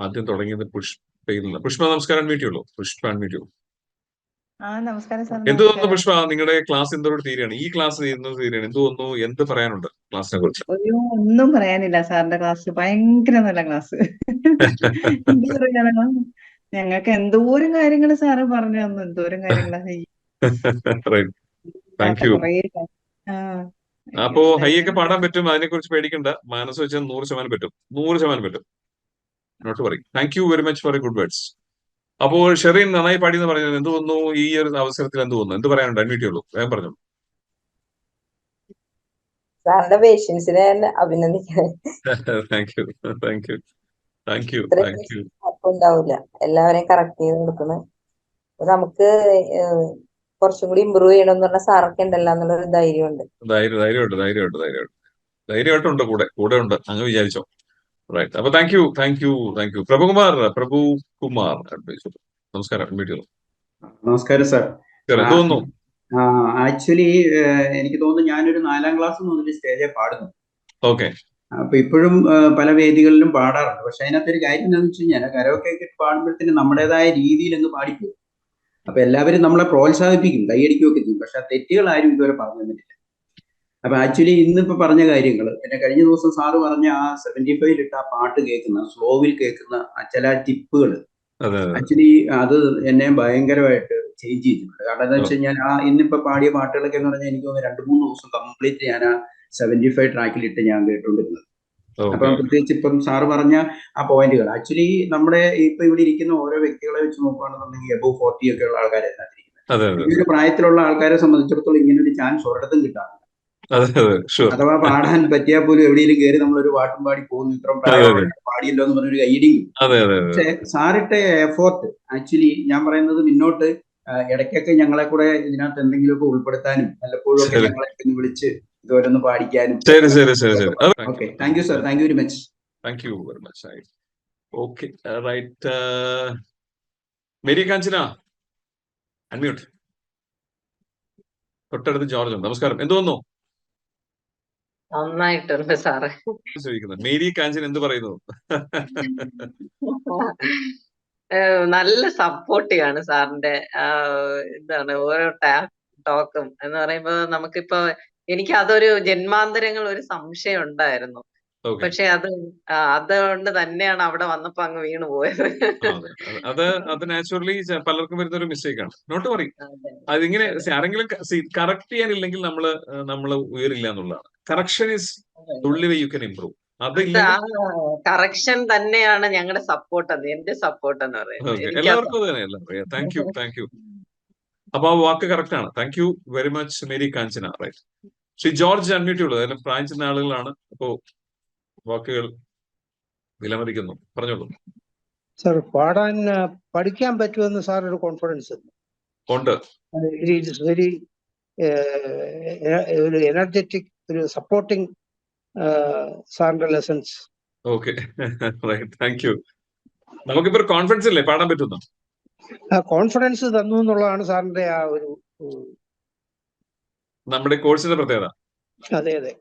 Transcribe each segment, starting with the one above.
ആദ്യം തുടങ്ങിയത് പുഷ്പയിൽ നിന്ന് പുഷ്പ നമസ്കാരം വീട്ടിയുള്ളൂ. പുഷ്പ വീട്ടിയു എന്ത് തോന്നുന്നു. പുഷ്പ? നിങ്ങളുടെ ക്ലാസ് എന്തോട് തീരെയാണ്? ഈ ക്ലാസ് തീരുന്നത് തീരെയാണ്? എന്ത് തോന്നുന്നു? എന്ത് പറയാനുണ്ട് ക്ലാസ്സിനെ കുറിച്ച്? ഒന്നും പറയാനില്ല സാറിന്റെ ക്ലാസ്. ഭയങ്കര നല്ല ക്ലാസ്. ഞങ്ങൾക്ക് എന്തോരം കാര്യങ്ങൾ സാറ് പറഞ്ഞു തന്നു. എന്തോരം കാര്യങ്ങളാ. അപ്പോ ഹൈ ഒക്കെ പാടാൻ പറ്റും. അതിനെ കുറിച്ച് പേടിക്കണ്ട. മനസ്സ് വെച്ചാൽ നൂറ് ശതമാനം പറ്റും. നൂറ് ശതമാനം പറ്റും. നോട്ട് പറയും. Thank you very much for a good words അപ്പോൾ ഷെറീൻ നന്നായി പാടി എന്ന് പറഞ്ഞത് എന്ത് തോന്നുന്നു ഈ ഒരു അവസരത്തിൽ എന്ത് തോന്നുന്നു എന്ത് പറയാനുണ്ട്? അഡ്മിറ്റ് ഉള്ളൂ വേഗം പറഞ്ഞു സാറിന്റെ പേഷ്യൻസിനെ തന്നെ അഭിനന്ദിക്കണം thank you thank you thank you thank you എല്ലാവരെയും കറക്റ്റ് ചെയ്ത് കൊടുക്കണം നമുക്ക് കുറച്ചും കൂടി ഇമ്പ്രൂവ് ചെയ്യണം എന്ന് പറഞ്ഞ സാറൊക്കെ ഉണ്ടല്ലോ എന്നുള്ളൊരു ധൈര്യമുണ്ട്. ധൈര്യം ധൈര്യമുണ്ട് ധൈര്യമുണ്ട് ധൈര്യമുണ്ട്. ധൈര്യമായിട്ടുണ്ട് കൂടെ കൂടെ ഉണ്ട്. അങ്ങ് വിചാരിച്ചോ. റൈറ്റ് അപ്പൊ thank you thank you thank you Prabhukumar Prabhu Kumar നമസ്കാരം വീഡിയോ നമസ്കാരം സാർ തോന്നുന്നു? ആക്ച്വലി എനിക്ക് തോന്നുന്നു ഞാനൊരു നാലാം ക്ലാസ് മുതൽ സ്റ്റേജിൽ പാടുന്നു. ഓക്കെ അപ്പൊ ഇപ്പോഴും പല വേദികളിലും പാടാറുണ്ട്. പക്ഷെ അതിനകത്ത് ഒരു കാര്യം എന്താണെന്ന് വെച്ച് കഴിഞ്ഞാൽ കരോക്കെ ഒക്കെ പാടുമ്പോഴത്തേന് നമ്മുടേതായ രീതിയിൽ അങ്ങ് പാടിപ്പോകും. അപ്പൊ എല്ലാവരും നമ്മളെ പ്രോത്സാഹിപ്പിക്കും കൈയടിക്കുകയൊക്കെ ചെയ്യും. പക്ഷെ ആ തെറ്റുകൾ ആരും ഇതുവരെ പറഞ്ഞു തന്നിട്ടില്ല. അപ്പൊ ആക്ച്വലി ഇന്നിപ്പോ പറഞ്ഞ കാര്യങ്ങൾ പിന്നെ കഴിഞ്ഞ ദിവസം സാറ് പറഞ്ഞ ആ സെവന്റി ഫൈവിൽ ഇട്ട ആ പാട്ട് കേൾക്കുന്ന സ്ലോവിൽ കേൾക്കുന്ന ആ ചില ടിപ്പുകൾ ആക്ച്വലി അത് എന്നെ ഭയങ്കരമായിട്ട് ചേഞ്ച് ചെയ്തിട്ടുണ്ട്. കാരണം എന്താ വെച്ച് കഴിഞ്ഞാൽ ആ ഇന്നിപ്പോ പാടിയ പാട്ടുകളൊക്കെ എന്ന് പറഞ്ഞാൽ എനിക്ക് തോന്നുന്നു രണ്ട് മൂന്ന് ദിവസം കംപ്ലീറ്റ് ഞാൻ ആ സെവന്റി ഫൈവ് ട്രാക്കിലിട്ട് ഞാൻ കേട്ടുകൊണ്ടിരുന്നത്. അപ്പം പ്രത്യേകിച്ച് ഇപ്പം സാറ് പറഞ്ഞ ആ പോയിന്റുകൾ ആക്ച്വലി നമ്മുടെ ഇപ്പൊ ഇവിടെ ഇരിക്കുന്ന ഓരോ വ്യക്തികളെ വെച്ച് നോക്കുകയാണെന്നുണ്ടെങ്കിൽ എബോ ഫോർട്ടി ഒക്കെ ഉള്ള ആൾക്കാരെ ഒരു പ്രായത്തിലുള്ള ആൾക്കാരെ സംബന്ധിച്ചിടത്തോളം ഇങ്ങനെ ഒരു ചാൻസ് ഒരിടത്തും ഷുവർ അഥവാ പാടാൻ പറ്റിയാൽ പോലും എവിടെയെങ്കിലും കയറി നമ്മൾ ഒരു പാട്ടും പാടി പോകുന്നു. പ്രായം പാടിയല്ലോ എന്ന് പറഞ്ഞൊരു അതെ പക്ഷെ സാറിട്ട എഫോർട്ട് ആക്ച്വലി ഞാൻ പറയുന്നത് മുന്നോട്ട് ഇടയ്ക്കൊക്കെ ഞങ്ങളെ കൂടെ ഇതിനകത്ത് എന്തെങ്കിലുമൊക്കെ ഉൾപ്പെടുത്താനും വല്ലപ്പോഴും ഒക്കെ. ഞങ്ങളെ ഒന്ന് വിളിച്ച് ഇതുവരൊന്ന് പാടിക്കാനും. ശരി ശരി ശരി ശരി. Okay thank you sir thank you very much thank you very much okay right Mary Kanchana unmute തൊട്ടടുത്ത് ജോർജ് നമസ്കാരം. എന്തോന്നോ തോന്നുന്നു നന്നായിട്ടുണ്ട് സാറേ. മേരി കാഞ്ചൻ എന്ത് പറയുന്നു? നല്ല സപ്പോർട്ടിയാണ് സാറിന്റെ ഇതാണ് എന്താണ് ഓരോ ടാപ് ടോക്കും എന്ന് പറയുമ്പോ നമുക്കിപ്പോ എനിക്ക് അതൊരു ജന്മാന്തരങ്ങൾ ഒരു സംശയം ഉണ്ടായിരുന്നു. പക്ഷെ അത് അതുകൊണ്ട് തന്നെയാണ് അവിടെ വന്നപ്പോ അങ്ങ് വീണു പോയത്. അത്. അത് നാച്ചുറലി പലർക്കും വരുന്ന ഒരു മിസ്റ്റേക്ക് ആണ്. നോട്ട് പറയും അതെ. അതിങ്ങനെ ആരെങ്കിലും കറക്റ്റ് ചെയ്യാനില്ലെങ്കിൽ നമ്മൾ നമ്മൾ നമ്മൾ ഉയരില്ല എന്നുള്ളതാണ്. Correction is only way you can improve correction തന്നെയാണ് ഞങ്ങളുടെ സപ്പോർട്ട് അത് എന്റെ സപ്പോർട്ട് എന്ന് പറയുന്നത്. എല്ലാവർക്കും തന്നെ താങ്ക് യു താങ്ക് യു അപ്പൊ ആ വാക്ക് കറക്റ്റ് ആണ്. Thank you very much Mary Kanchana right Shri George unmute ഉള്ളത് പ്രായം ചെന്ന ആളുകളാണ്. അപ്പോ വാക്കുകൾ വിലമതിക്കുന്നു. പറഞ്ഞോളൂ. സാർ പാടാൻ പഠിക്കാൻ പറ്റുമെന്ന് സാർ ഒരു കോൺഫിഡൻസ് ഉണ്ട്. വെരി ഒരു എനർജറ്റിക് ഒരു സപ്പോർട്ടിങ് സാറിന്റെ ലെസൺസ് ഓക്കെ താങ്ക് യു നമുക്കിപ്പോ കോൺഫിഡൻസ് ഇല്ലേ? പാടാൻ പറ്റുന്നു? കോൺഫിഡൻസ് തന്നു എന്നുള്ളതാണ് സാറിന്റെ ആ ഒരു നമ്മുടെ കോഴ്സിന്റെ പ്രത്യേകത. അതെ അതെ.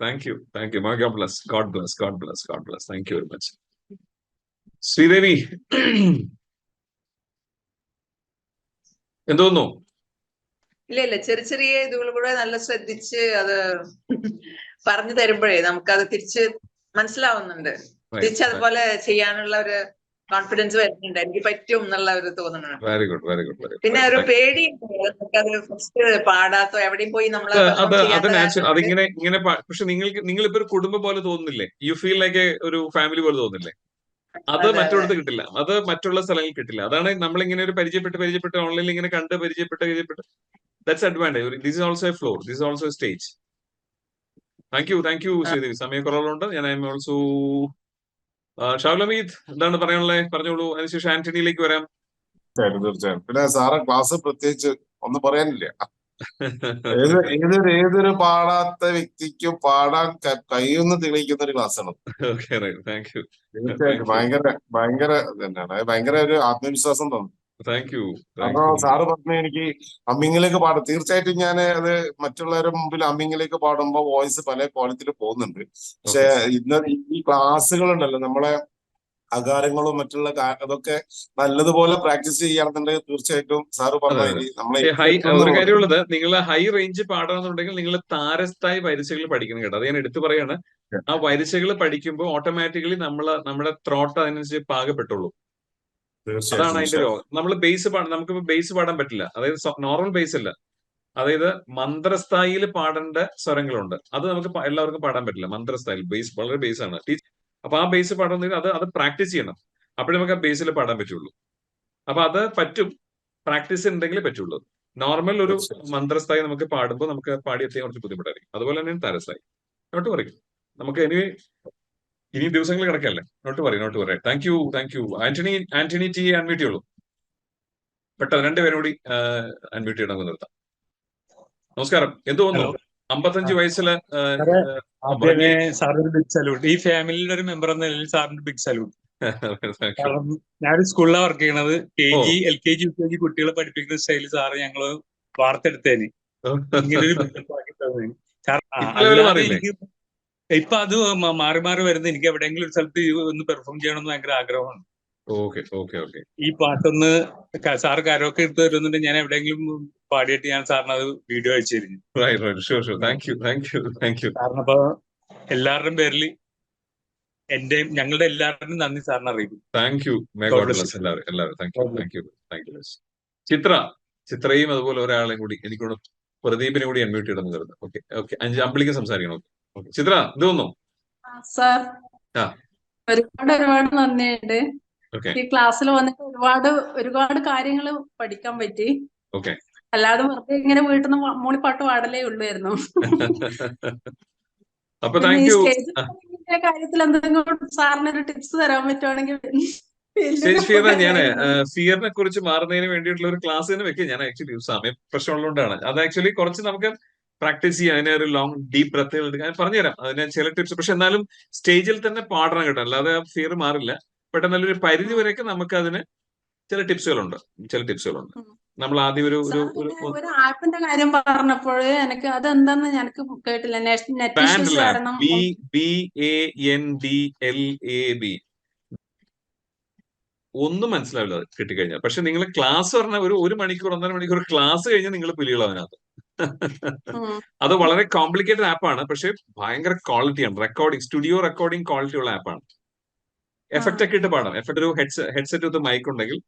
Thank Thank you. My god bless god bless god bless god bless Thank you very much Sridevi എന്തോന്നു ഇല്ല ഇല്ല. ചെറിയ ചെറിയ ഇതുകൾ കൂടെ നല്ല ശ്രദ്ധിച്ച് അത് പറഞ്ഞു തരുമ്പോഴേ നമുക്കത് തിരിച്ച് മനസ്സിലാവുന്നുണ്ട്. തിരിച്ച് അതുപോലെ ചെയ്യാനുള്ള ഒരു കോൺഫിഡൻസ് വരുന്നുണ്ട്. എനിക്ക് പറ്റും എന്നുള്ള ഒരു തോന്നുന്നുണ്ട് വെരി ഗുഡ് വെരി ഗുഡ് പിന്നെ ഒരു പേടി ഫസ്റ്റ് പാടാത്തോ എവിടെയും പോയി നമ്മൾ അത് അത് നാച്ചുറൽ അതിങ്ങനെ ഇങ്ങനെ പക്ഷെ നിങ്ങൾക്ക് നിങ്ങൾ ഇപ്പൊ ഒരു കുടുംബം പോലെ തോന്നുന്നില്ലേ? യു ഫീൽ ലൈക്ക് ഒരു ഫാമിലി പോലെ തോന്നുന്നില്ലേ? അത് അതെ, മറ്റൊരിടത്ത് കിട്ടില്ല. അത് മറ്റുള്ള സ്ഥലങ്ങളിൽ കിട്ടില്ല. അതാണ് നമ്മൾ ഇങ്ങനെ ഒരു പരിചയപ്പെട്ട് പരിചയപ്പെട്ട് ഓൺലൈനിൽ ഇങ്ങനെ കണ്ട് പരിചയപ്പെട്ട് പരിചയപ്പെട്ട്. That's advantage this is also a floor this is also a stage thank you thank you Sridevi. സമയക്കുറവുണ്ട് ഞാൻ ഐ എം ഓൾസോ ഷാവുലമീദ് എന്താണ് പറയാനുള്ളത് പറഞ്ഞോളൂ. അതിനുശേഷം ആന്റണിയിലേക്ക് വരാം. തീർച്ചയായും. പിന്നെ സാറ് ക്ലാസ് പ്രത്യേകിച്ച് ഒന്നും പറയാനില്ല. ഏത് ഏതൊരു ഏതൊരു പാടാത്ത വ്യക്തിക്കും പാടാൻ കഴിയുമെന്ന് തെളിയിക്കുന്ന ഒരു ക്ലാസ്സാണ്. ആണ് തീർച്ചയായിട്ടും. ഭയങ്കര ഭയങ്കര തന്നെയാണ് ഭയങ്കര ഒരു ആത്മവിശ്വാസം തന്നു. താങ്ക് യു അപ്പോ സാറ് പറഞ്ഞ എനിക്ക് അമ്മിങ്ങിലേക്ക് പാടും. തീർച്ചയായിട്ടും ഞാൻ അത് മറ്റുള്ളവരുടെ മുമ്പിൽ അമ്മിങ്ങിലേക്ക് പാടുമ്പോ വോയിസ് പല ക്വാളിറ്റിയിൽ പോകുന്നുണ്ട്. പക്ഷെ ഇന്ന് ഈ ക്ലാസ്സുകൾ ഉണ്ടല്ലോ നമ്മളെ അകാരങ്ങളും മറ്റുള്ള അതൊക്കെ നല്ലതുപോലെ പ്രാക്ടീസ് ചെയ്യുകയാണെന്നുണ്ടെങ്കിൽ തീർച്ചയായിട്ടും സാറ് പറഞ്ഞു നമ്മളെ ഒരു കാര്യമുള്ളത് നിങ്ങൾ ഹൈ റേഞ്ച് പാടണമെന്നുണ്ടെങ്കിൽ നിങ്ങൾ താരസ്ഥായി പരീക്ഷകൾ പഠിക്കണം കേട്ടോ. അത് ഞാൻ എടുത്തു പറയാണ്. ആ പരീക്ഷകൾ പഠിക്കുമ്പോൾ ഓട്ടോമാറ്റിക്കലി നമ്മൾ നമ്മുടെ ത്രോട്ട് അതിനനുസരിച്ച് പാകപ്പെട്ടുള്ളൂ. അതാണ് അതിന്റെ രോഗം നമ്മൾ ബേസ് പാടാൻ നമുക്ക് ബേസ് പാടാൻ പറ്റില്ല. അതായത് നോർമൽ ബേസ് അല്ല. അതായത് മന്ത്രസ്ഥായിയിൽ പാടേണ്ട സ്വരങ്ങളുണ്ട്. അത് നമുക്ക് എല്ലാവർക്കും പാടാൻ പറ്റില്ല മന്ത്രസ്ഥായിൽ. ബേസ് വളരെ ബേസ് ആണ്. അപ്പൊ ആ ബേസ് പാടുന്നെങ്കിൽ അത് അത് പ്രാക്ടീസ് ചെയ്യണം. അപ്പോഴേ നമുക്ക് ആ ബേസിൽ പാടാൻ പറ്റുള്ളൂ. അപ്പൊ അത് പറ്റും. പ്രാക്ടീസ് ഉണ്ടെങ്കിലേ പറ്റുള്ളൂ. നോർമൽ ഒരു മന്ത്രസ്ഥായി നമുക്ക് പാടുമ്പോൾ നമുക്ക് പാടിയെത്തിയാൽ കുറച്ച് ബുദ്ധിമുട്ടായിരിക്കും. അതുപോലെ തന്നെ തരസ്ഥായി. നോട്ട് പറയും. നമുക്ക് ഇനി ഇനി ദിവസങ്ങൾ കിടക്കല്ലേ നോട്ട് പറയും നോട്ട് പറയാം. Thank you thank you Antony Antony T unmute ചെയ്യുള്ളൂ പെട്ടെന്ന് രണ്ടുപേരും കൂടി അൺമ്യൂട്ട് ചെയ്യണം നിർത്താം. നമസ്കാരം. എന്ത് തോന്നുന്നു? അമ്പത്തഞ്ച് വയസ്സിൽ ആ, സാറേ, ആ, ബിഗ് സല്യൂട്ട് ഈ ഫാമിലിയുടെ ഒരു മെമ്പർ എന്ന നിലയിൽ സാറിന് ബിഗ് സല്യൂട്ട് ഞാൻ. കാരണം സ്കൂളിലാണ് വർക്ക് ചെയ്യണത്. K. G L K G U K G കുട്ടികളെ പഠിപ്പിക്കുന്ന സ്റ്റൈൽ സാറ് ഞങ്ങൾ വാർത്തെടുത്തേന്. ഇങ്ങനെ ഒരു build-up ആക്കി തന്നേന്. സാർ ഇപ്പൊ അത് മാറി മാറി വരുന്ന എനിക്ക് എവിടെയെങ്കിലും ഒരു സ്ഥലത്ത് ഒന്ന് പെർഫോം ചെയ്യണം എന്ന് ഭയങ്കര ആഗ്രഹമാണ്. Okay okay okay. ഈ പാട്ടൊന്ന് സാർ കരോക്കെ എടുത്ത് തരുന്നുണ്ട് ഞാൻ എവിടെയെങ്കിലും പാടിയിട്ട് ഞാൻ സാറിന് അത് വീഡിയോ അയച്ചു തരുന്നു സാറിന് അപ്പൊ എല്ലാവരുടെയും പേരിൽ എന്റെയും ഞങ്ങളുടെ എല്ലാവരുടെയും നന്ദി സാറിന് അറിയിക്കും താങ്ക് യു ചിത്ര ചിത്രയും അതുപോലെ ഒരാളെയും കൂടി എനിക്കൂടെ പ്രദീപിനെ കൂടി അൺമ്യൂട്ട് ചെയ്യണം ഓക്കെ ഓക്കെ അഞ്ച് അമ്പിളിക്ക് സംസാരിക്കണം. ഓക്കെ ചിത്ര ഇത് വന്നു? സാർ. ഒരുപാട് ഒരുപാട് നന്ദിയുണ്ട്. ഈ ക്ലാസ്സിൽ വന്നിട്ട് ഒരുപാട് ഒരുപാട് കാര്യങ്ങൾ പഠിക്കാൻ പറ്റി. ഓക്കെ. അല്ലാതെ വെറുതെ ഇങ്ങനെ വീട്ടിൽ നിന്ന് മൂളിപ്പാട്ട് പാടലേ ഉള്ളായിരുന്നു. അപ്പൊ പിന്നെ താങ്ക് ഈ യു കാര്യത്തിൽ എന്തെങ്കിലും സാറിന് ഒരു ടിപ്സ് തരാൻ പറ്റുവാണെങ്കിൽ ഞാൻ ഫിയറിനെ കുറിച്ച് മാറുന്നതിന് വേണ്ടിയിട്ടുള്ള ഒരു ക്ലാസ് തന്നെ വെക്കുക ഞാൻ ആക്ച്വലി സമയം പ്രശ്നമുള്ളതുകൊണ്ടാണ് അത് ആക്ച്വലി കുറച്ച് നമുക്ക് പ്രാക്ടീസ് ചെയ്യാൻ അതിനെ ഒരു ലോങ് ഡീപ് ബ്രത്തുകൾ എടുക്കാൻ പറഞ്ഞുതരാം. അതിന് ചില ടിപ്സ് പക്ഷെ എന്നാലും സ്റ്റേജിൽ തന്നെ പാടണം കേട്ടോ. അല്ലാതെ ഫിയർ മാറില്ല. ബട്ട് എന്നാലും ഒരു പരിധി വരെയൊക്കെ നമുക്ക് അതിന് ചില ടിപ്സുകളുണ്ട് ചില ടിപ്സുകളുണ്ട്. നമ്മൾ ആദ്യം ഒരു ഒരു ആപ്പിന്റെ കാര്യം പറഞ്ഞപ്പോൾ എനിക്ക് അതെന്താന്ന് എനിക്ക് കേട്ടില്ല. Net B B A N D L A B ഒന്നും മനസ്സിലാവില്ല കിട്ടിക്കഴിഞ്ഞാൽ. പക്ഷെ നിങ്ങൾ ക്ലാസ് പറഞ്ഞ ഒരു ഒരു മണിക്കൂർ ഒന്നര മണിക്കൂർ ക്ലാസ് കഴിഞ്ഞാൽ നിങ്ങൾ പിലികൾ അതിനകത്ത്. അത് വളരെ കോംപ്ലിക്കേറ്റഡ് ആപ്പാണ് പക്ഷെ ഭയങ്കര ക്വാളിറ്റി ആണ്. റെക്കോർഡിംഗ് സ്റ്റുഡിയോ റെക്കോർഡിംഗ് ക്വാളിറ്റി ഉള്ള ആപ്പാണ് എഫക്റ്റ് ഒക്കെ ഇട്ട് പാടാം. എഫക്റ്റ് ഒരു ഹെഡ്സെ ഹെഡ്സെറ്റ് വിത്ത് മൈക്ക് ഉണ്ടെങ്കിൽ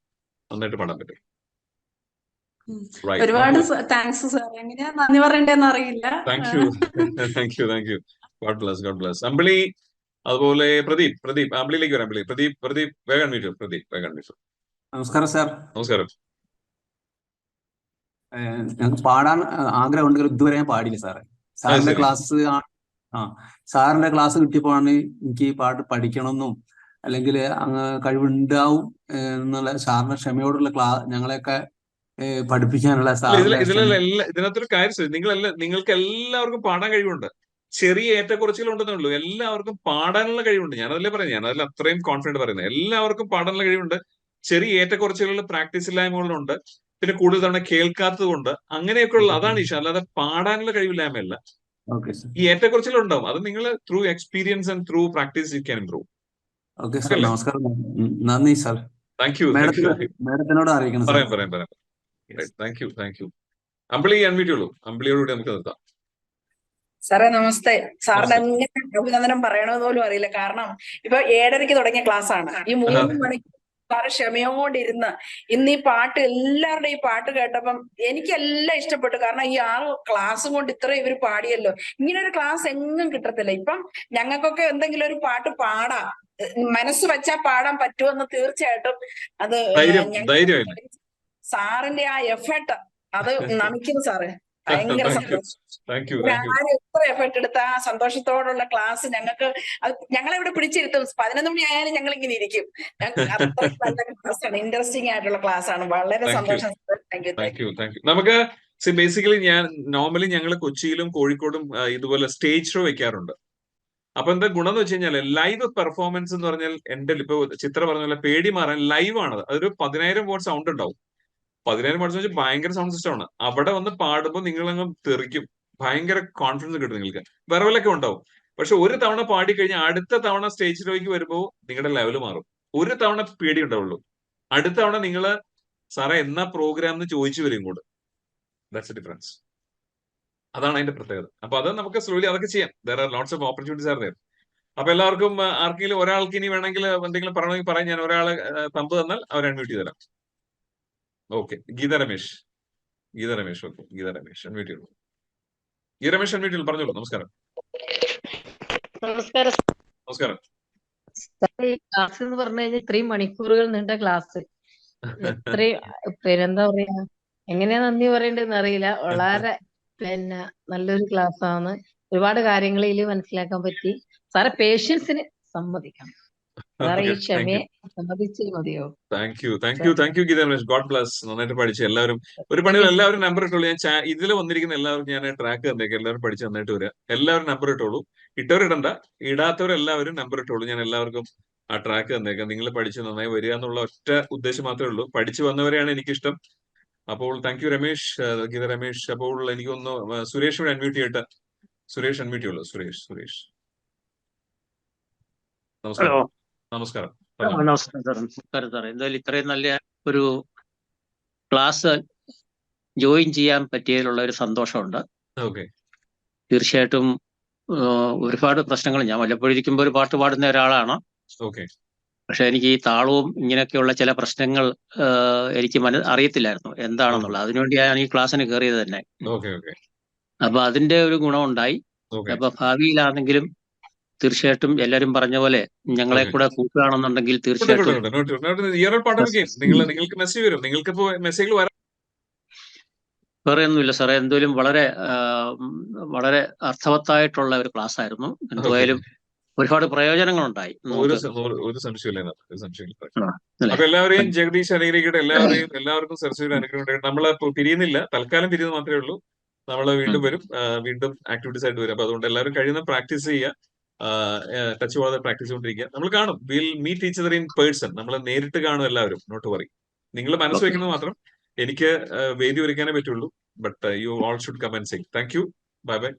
നന്നായിട്ട് പാടാൻ പറ്റും. ഒരുപാട് താങ്ക്സ് സാർ എങ്ങനെയാ നന്ദി പറയണ്ടെന്ന് അറിയില്ല. Thank you thank you thank you god bless god bless Ambili അതുപോലെ പ്രദീപ് പ്രദീപ് അമ്പിളിയിലേക്ക് വരാം അമ്പിളി. പ്രദീപ് പ്രദീപ് വേഗം മീറ്റു പ്രദീപ് വേഗം മീറ്റു നമസ്കാരം സാർ നമസ്കാരം. ഞങ്ങൾക്ക് പാടാൻ ആഗ്രഹം ഉണ്ടെങ്കിൽ ഇതുവരെ ഞാൻ പാടില്ല സാറേ. സാറിന്റെ ക്ലാസ് ആ സാറിന്റെ ക്ലാസ് കിട്ടിയപ്പോഴാണ് എനിക്ക് ഈ പാട്ട് പഠിക്കണമെന്നും അല്ലെങ്കിൽ അങ്ങ് കഴിവുണ്ടാവും എന്നുള്ള സാറിന്റെ ക്ഷമയോടുള്ള ക്ലാ ഞങ്ങളെയൊക്കെ പഠിപ്പിക്കാനുള്ള ഇതിനകത്തൊരു കാര്യം നിങ്ങളെല്ലാം നിങ്ങൾക്ക് എല്ലാവർക്കും പാടാൻ കഴിവുണ്ട്. ചെറിയ ഏറ്റക്കുറച്ചിലുണ്ടെന്നേ ഉള്ളൂ. എല്ലാവർക്കും പാടാനുള്ള കഴിവുണ്ട്. ഞാനതല്ലേ പറയുന്നത് ഞാൻ അതിൽ അത്രയും കോൺഫിഡന്റ് പറയുന്നത് എല്ലാവർക്കും പാടാനുള്ള കഴിവുണ്ട്. ചെറിയ ഏറ്റക്കുറച്ചിലുള്ള പ്രാക്ടീസ് ഇല്ലായ്മകളുണ്ട്. പിന്നെ കൂടുതൽ തവണ കേൾക്കാത്തത് കൊണ്ട് അങ്ങനെയൊക്കെയുള്ള അതാണ് ഈശ അല്ലാതെ പാടാനുള്ള കഴിവില്ലായ്മയല്ല. Okay sir. ഈ ഏറ്റക്കുറച്ചിലുണ്ടാവും. അത് നിങ്ങൾ through experience and through practice you can improve okay sir. നമസ്കാരം. നന്ദി sir. Thank you thank you മേഡത്തിന് മേഡത്തിനോട് അറിയിക്കണം സാർ. പറയാം പറയാം പറയാം. Thank you thank you Ambili unmute ഉള്ളൂ അമ്പിളിയോടുകൂടി നമുക്ക് നിർത്താം. സാറേ നമസ്തേ. സാറിന്. എങ്ങനെ അഭിനന്ദനം പറയണമെന്ന് പോലും അറിയില്ല. കാരണം ഇപ്പൊ ഏഴരയ്ക്ക് തുടങ്ങിയ ക്ലാസ് ആണ്. ഈ മൂന്ന് മണിക്കൂർ സാറ് ക്ഷമയോണ്ടിരുന്ന് ഇന്ന് ഈ പാട്ട് എല്ലാവരുടെയും ഈ പാട്ട് കേട്ടപ്പം എനിക്കെല്ലാം ഇഷ്ടപ്പെട്ടു. കാരണം ഈ ആറ് ക്ലാസ്സും കൊണ്ട് ഇത്ര ഇവർ പാടിയല്ലോ. ഇങ്ങനെ ഒരു ക്ലാസ് എങ്ങും കിട്ടത്തില്ല. ഇപ്പം ഞങ്ങൾക്കൊക്കെ എന്തെങ്കിലും ഒരു പാട്ട് പാടാം. മനസ്സ് വെച്ചാൽ പാടാൻ പറ്റുമെന്ന് തീർച്ചയായിട്ടും അത് സാറിന്റെ ആ എഫേർട്ട് അത് നമിക്കുന്നു സാറേ. ഭയങ്കര എത്ര എഫേർട്ട് എടുത്ത ആ സന്തോഷത്തോടുള്ള ക്ലാസ് ഞങ്ങൾക്ക് അത് ഞങ്ങളെ ഇവിടെ പിടിച്ചിരുത്തും? പതിനൊന്ന് മണി ആയാലും ഞങ്ങൾ ഇങ്ങനെ ഇരിക്കും ക്ലാസ്സാണ് ഇൻട്രസ്റ്റിംഗ് ആയിട്ടുള്ള ക്ലാസ് ആണ്. വളരെ. സന്തോഷം താങ്ക് യു താങ്ക് യു നമുക്ക് ബേസിക്കലി ഞാൻ നോർമലി ഞങ്ങൾ കൊച്ചിയിലും കോഴിക്കോടും ഇതുപോലെ സ്റ്റേജ് ഷോ വെക്കാറുണ്ട്. അപ്പൊ എന്താ ഗുണം എന്ന് വെച്ച് കഴിഞ്ഞാൽ ലൈവ് പെർഫോമൻസ് എന്ന് പറഞ്ഞാൽ എന്റെ ഇപ്പൊ ചിത്ര പറഞ്ഞ പോലെ പേടി മാറാൻ ലൈവ് ആണത്. അതൊരു പതിനായിരം വോട്ട് സൗണ്ട് ഉണ്ടാവും. പതിനായിരം പാട്സ് വെച്ചാൽ ഭയങ്കര സൗണ്ട് സിസ്റ്റം ആണ്. അവിടെ വന്ന് പാടുമ്പോൾ നിങ്ങൾ നിങ്ങളങ്ങ് തെറിക്കും. ഭയങ്കര കോൺഫിഡൻസ് കിട്ടും നിങ്ങൾക്ക്. വിറവലൊക്കെ ഉണ്ടാവും. പക്ഷെ ഒരു തവണ പാടി കഴിഞ്ഞാൽ അടുത്ത തവണ സ്റ്റേജിലേക്ക് വരുമ്പോൾ നിങ്ങളുടെ ലെവൽ മാറും. ഒരു തവണ പേടി ഉണ്ടാവുള്ളൂ. അടുത്ത തവണ നിങ്ങൾ സാറേ എന്നാ പ്രോഗ്രാം എന്ന് ചോദിച്ചു വരും കൂടെ ദാറ്റ്സ് ഡിഫറൻസ് അതാണ് അതിന്റെ പ്രത്യേകത. അപ്പൊ അത് നമുക്ക് സ്ലോലി അതൊക്കെ ചെയ്യാം. There are lots of opportunities are there അപ്പൊ എല്ലാവർക്കും ആർക്കെങ്കിലും ഒരാൾക്ക് ഇനി വേണമെങ്കിൽ എന്തെങ്കിലും പറയണമെങ്കിൽ പറയാൻ ഞാൻ ഒരാളെ തമ്പ് തന്നാൽ അവർ അൺമ്യൂട്ട് ചെയ്ത് തരാം. Okay Geetha Ramesh. Geetha Ramesh. Okay Geetha Ramesh. Unmute ചെയ്തു. ഗീത രമേശ് അൺമ്യൂട്ട് ചെയ്തു. പറഞ്ഞോളൂ. നമസ്കാരം. നമസ്കാരം. നമസ്കാരം. ക്ലാസ് എന്ന് പറഞ്ഞു കഴിഞ്ഞാൽ ഇത്രയും മണിക്കൂറുകൾ നീണ്ട ക്ലാസ് ഇത്രയും പിന്നെന്താ പറയാ? എങ്ങനെയാ നന്ദി പറയേണ്ടതെന്ന് അറിയില്ല. വളരെ പിന്നെ നല്ലൊരു ക്ലാസ് ആണ്. ഒരുപാട് കാര്യങ്ങൾ ഇതിൽ മനസ്സിലാക്കാൻ പറ്റി. സാറെ പേഷ്യൻസിന് സമ്മതിക്കണം. Thank you thank you thank you Geetha Ramesh god bless നന്നായിട്ട് പഠിച്ചു. എല്ലാവരും ഒരു പണി എല്ലാവരും നമ്പർ ഇട്ടോളൂ. ഞാൻ ഇതിൽ വന്നിരിക്കുന്ന എല്ലാവർക്കും ഞാൻ ട്രാക്ക് തന്നേക്ക്. എല്ലാവരും പഠിച്ച് നന്നായിട്ട് വരിക എല്ലാവരും നമ്പർ ഇട്ടോളൂ. ഇട്ടവരിടണ്ട. ഇടാത്തവരെല്ലാവരും നമ്പർ ഇട്ടോളൂ. ഞാൻ എല്ലാവർക്കും ആ ട്രാക്ക് തന്നേക്കാം. നിങ്ങൾ പഠിച്ച് നന്നായി വരിക എന്നുള്ള ഒറ്റ ഉദ്ദേശം മാത്രമേ ഉള്ളൂ. പഠിച്ചു വന്നവരെയാണ് എനിക്കിഷ്ടം. അപ്പോൾ താങ്ക് യു രമേശ് ഗീത രമേശ്. അപ്പോൾ എനിക്കൊന്ന് സുരേഷ് ഇവിടെ അൺമ്യൂട്ട് ചെയ്യട്ടെ? സുരേഷ് അൺമ്യൂട്ട് ചെയ്യുള്ളൂ സുരേഷ് സുരേഷ്. നമസ്കാരം. നമസ്കാരം. നമസ്കാരം സാർ നമസ്കാരം സാർ എന്തായാലും ഇത്രയും നല്ല ഒരു ക്ലാസ് ജോയിൻ ചെയ്യാൻ പറ്റിയതിലുള്ള ഒരു സന്തോഷമുണ്ട്. ഓക്കെ. തീർച്ചയായിട്ടും ഒരുപാട് പ്രശ്നങ്ങൾ ഞാൻ വല്ലപ്പോഴും ഇരിക്കുമ്പോൾ ഒരു പാട്ട് പാടുന്ന ഒരാളാണ്. ഓക്കെ. പക്ഷെ എനിക്ക് ഈ താളവും ഇങ്ങനെയൊക്കെയുള്ള ചില പ്രശ്നങ്ങൾ എനിക്ക് മന അറിയത്തില്ലായിരുന്നു എന്താണെന്നുള്ളത്. അതിനുവേണ്ടിയാണ് ഈ ക്ലാസ്സിന് കയറിയത് തന്നെ. Okay okay. അപ്പൊ അതിന്റെ ഒരു ഗുണമുണ്ടായി. അപ്പൊ ഭാവിയിലാണെങ്കിലും തീർച്ചയായിട്ടും എല്ലാരും പറഞ്ഞ പോലെ ഞങ്ങളെ. കൂടെ കൂട്ടുകയാണെന്നുണ്ടെങ്കിൽ തീർച്ചയായിട്ടും നിങ്ങൾക്ക് മെസ്സേജ് വരും. നിങ്ങൾക്ക് മെസ്സേജ് വരാം വേറെ ഒന്നുമില്ല സാറേ എന്തായാലും വളരെ വളരെ അർത്ഥവത്തായിട്ടുള്ള ഒരു ക്ലാസ് ആയിരുന്നു. എന്തുവായാലും ഒരുപാട് പ്രയോജനങ്ങളുണ്ടായി. ഒരു സംശയമില്ല? അപ്പൊ എല്ലാവരെയും ജഗദീഷ് അനുഗ്രഹിക്കട്ടെ എല്ലാവരെയും എല്ലാവർക്കും സരസ്വതി അനുഗ്രഹം നമ്മൾ ഇപ്പൊ തൽക്കാലം തിരിയുന്നത് മാത്രമേ ഉള്ളൂ. നമ്മൾ വീണ്ടും വരും. വീണ്ടും ആക്ടിവിറ്റീസ് ആയിട്ട് വരും. അപ്പൊ അതുകൊണ്ട് എല്ലാവരും കഴിയുന്ന പ്രാക്ടീസ് ചെയ്യുക. ടച്ച് പോകാതെ പ്രാക്ടീസ് ചെയ്തുകൊണ്ടിരിക്കുക. നമ്മൾ കാണും. Will meet teacher in person നമ്മൾ നേരിട്ട് കാണും എല്ലാവരും. നോട്ട് വറി നിങ്ങൾ മനസ്സ്. വെക്കുന്നത് മാത്രം എനിക്ക് വേദി ഒരുക്കാനേ പറ്റുള്ളൂ. But you all should come and sing thank you bye bye